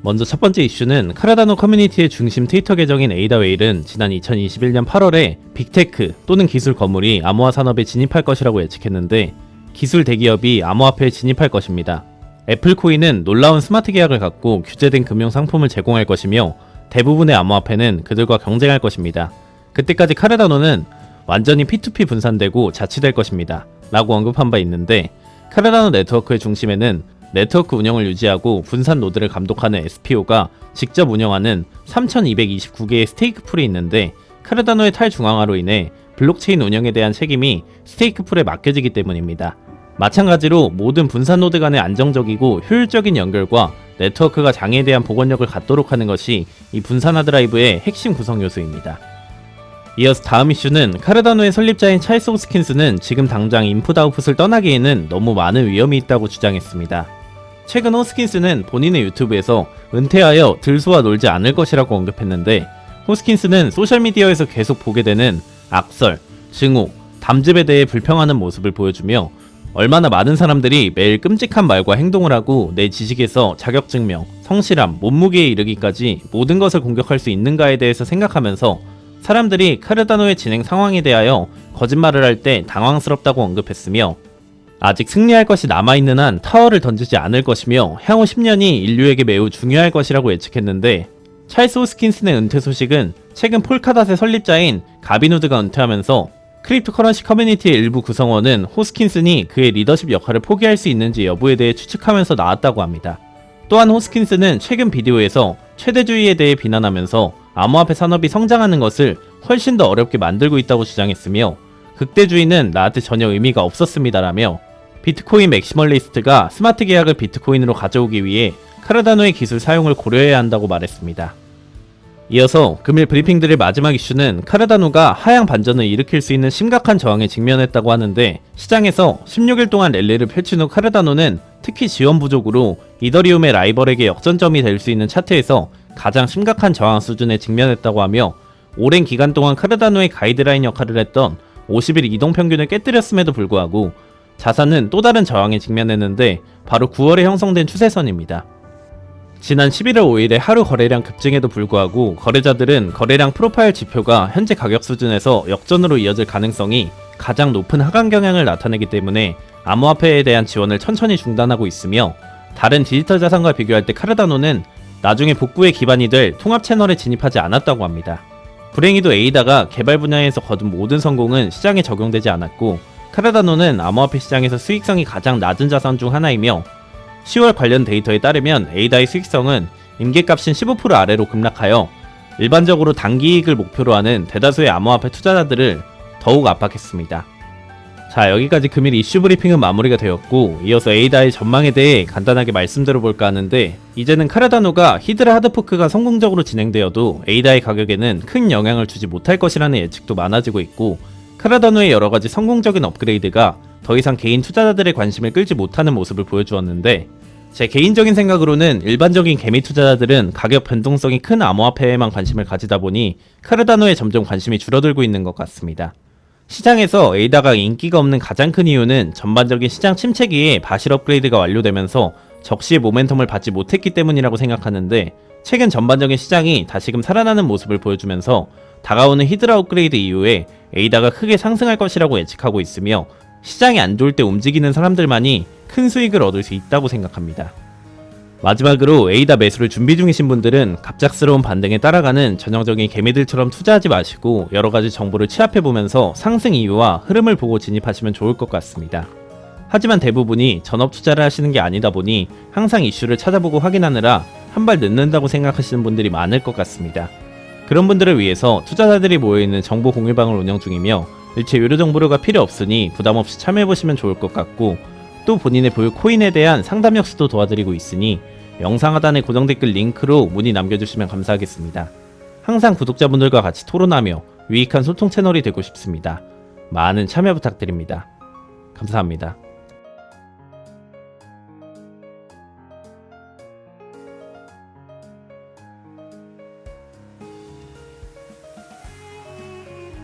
먼저 첫 번째 이슈는 카라다노 커뮤니티의 중심 트위터 계정인 에이다웨일은 지난 2021년 8월에 빅테크 또는 기술 거물이 암호화 산업에 진입할 것이라고 예측했는데 기술 대기업이 암호화폐에 진입할 것입니다. 애플코인은 놀라운 스마트 계약을 갖고 규제된 금융 상품을 제공할 것이며 대부분의 암호화폐는 그들과 경쟁할 것입니다. 그때까지 카르다노는 완전히 P2P 분산되고 자치될 것입니다. 라고 언급한 바 있는데 카르다노 네트워크의 중심에는 네트워크 운영을 유지하고 분산 노드를 감독하는 SPO가 직접 운영하는 3229개의 스테이크 풀이 있는데 카르다노의 탈중앙화로 인해 블록체인 운영에 대한 책임이 스테이크 풀에 맡겨지기 때문입니다. 마찬가지로 모든 분산 노드 간의 안정적이고 효율적인 연결과 네트워크가 장애에 대한 복원력을 갖도록 하는 것이 이 분산화 드라이브의 핵심 구성 요소입니다. 이어서 다음 이슈는 카르다노의 설립자인 찰스 호스킨스는 지금 당장 인풋 아웃풋을 떠나기에는 너무 많은 위험이 있다고 주장했습니다. 최근 호스킨스는 본인의 유튜브에서 은퇴하여 들소와 놀지 않을 것이라고 언급했는데 호스킨스는 소셜미디어에서 계속 보게 되는 악설, 증오, 담즙에 대해 불평하는 모습을 보여주며 얼마나 많은 사람들이 매일 끔찍한 말과 행동을 하고 내 지식에서 자격증명, 성실함, 몸무게에 이르기까지 모든 것을 공격할 수 있는가에 대해서 생각하면서 사람들이 카르다노의 진행 상황에 대하여 거짓말을 할 때 당황스럽다고 언급했으며 아직 승리할 것이 남아있는 한 타워를 던지지 않을 것이며 향후 10년이 인류에게 매우 중요할 것이라고 예측했는데 찰스 호스킨슨의 은퇴 소식은 최근 폴카닷의 설립자인 가비누드가 은퇴하면서 크립토커런시 커뮤니티의 일부 구성원은 호스킨슨이 그의 리더십 역할을 포기할 수 있는지 여부에 대해 추측하면서 나왔다고 합니다. 또한 호스킨스는 최근 비디오에서 최대주의에 대해 비난하면서 암호화폐 산업이 성장하는 것을 훨씬 더 어렵게 만들고 있다고 주장했으며 극대주의는 나한테 전혀 의미가 없었습니다라며 비트코인 맥시멀리스트가 스마트 계약을 비트코인으로 가져오기 위해 카르다노의 기술 사용을 고려해야 한다고 말했습니다. 이어서 금일 브리핑들의 마지막 이슈는 카르다노가 하향 반전을 일으킬 수 있는 심각한 저항에 직면했다고 하는데 시장에서 16일 동안 랠리를 펼친 후 카르다노는 특히 지원 부족으로 이더리움의 라이벌에게 역전점이 될 수 있는 차트에서 가장 심각한 저항 수준에 직면했다고 하며 오랜 기간 동안 카르다노의 가이드라인 역할을 했던 50일 이동 평균을 깨뜨렸음에도 불구하고 자산은 또 다른 저항에 직면했는데 바로 9월에 형성된 추세선입니다. 지난 11월 5일에 하루 거래량 급증에도 불구하고 거래자들은 거래량 프로파일 지표가 현재 가격 수준에서 역전으로 이어질 가능성이 가장 높은 하강 경향을 나타내기 때문에 암호화폐에 대한 지원을 천천히 중단하고 있으며 다른 디지털 자산과 비교할 때 카르다노는 나중에 복구의 기반이 될 통합 채널에 진입하지 않았다고 합니다. 불행히도 에이다가 개발 분야에서 거둔 모든 성공은 시장에 적용되지 않았고 카르다노는 암호화폐 시장에서 수익성이 가장 낮은 자산 중 하나이며 10월 관련 데이터에 따르면 에이다의 수익성은 임계값인 15% 아래로 급락하여 일반적으로 단기 이익을 목표로 하는 대다수의 암호화폐 투자자들을 더욱 압박했습니다. 자 여기까지 금일 이슈 브리핑은 마무리가 되었고 이어서 에이다의 전망에 대해 간단하게 말씀 드려볼까 하는데 이제는 카르다노가 히드라 하드포크가 성공적으로 진행되어도 에이다의 가격에는 큰 영향을 주지 못할 것이라는 예측도 많아지고 있고 카르다노의 여러 가지 성공적인 업그레이드가 더 이상 개인 투자자들의 관심을 끌지 못하는 모습을 보여주었는데 제 개인적인 생각으로는 일반적인 개미 투자자들은 가격 변동성이 큰 암호화폐에만 관심을 가지다 보니 카르다노에 점점 관심이 줄어들고 있는 것 같습니다. 시장에서 에이다가 인기가 없는 가장 큰 이유는 전반적인 시장 침체기에 바실 업그레이드가 완료되면서 적시의 모멘텀을 받지 못했기 때문이라고 생각하는데 최근 전반적인 시장이 다시금 살아나는 모습을 보여주면서 다가오는 히드라 업그레이드 이후에 에이다가 크게 상승할 것이라고 예측하고 있으며 시장이 안 좋을 때 움직이는 사람들만이 큰 수익을 얻을 수 있다고 생각합니다. 마지막으로 에이다 매수를 준비 중이신 분들은 갑작스러운 반등에 따라가는 전형적인 개미들처럼 투자하지 마시고 여러 가지 정보를 취합해 보면서 상승 이유와 흐름을 보고 진입하시면 좋을 것 같습니다. 하지만 대부분이 전업 투자를 하시는 게 아니다 보니 항상 이슈를 찾아보고 확인하느라 한 발 늦는다고 생각하시는 분들이 많을 것 같습니다. 그런 분들을 위해서 투자자들이 모여있는 정보 공유방을 운영 중이며 일체 유료 정보료가 필요 없으니 부담 없이 참여해 보시면 좋을 것 같고 또 본인의 보유 코인에 대한 상담 역시도 도와드리고 있으니 영상 하단의 고정 댓글 링크로 문의 남겨주시면 감사하겠습니다. 항상 구독자분들과 같이 토론하며 유익한 소통 채널이 되고 싶습니다. 많은 참여 부탁드립니다. 감사합니다.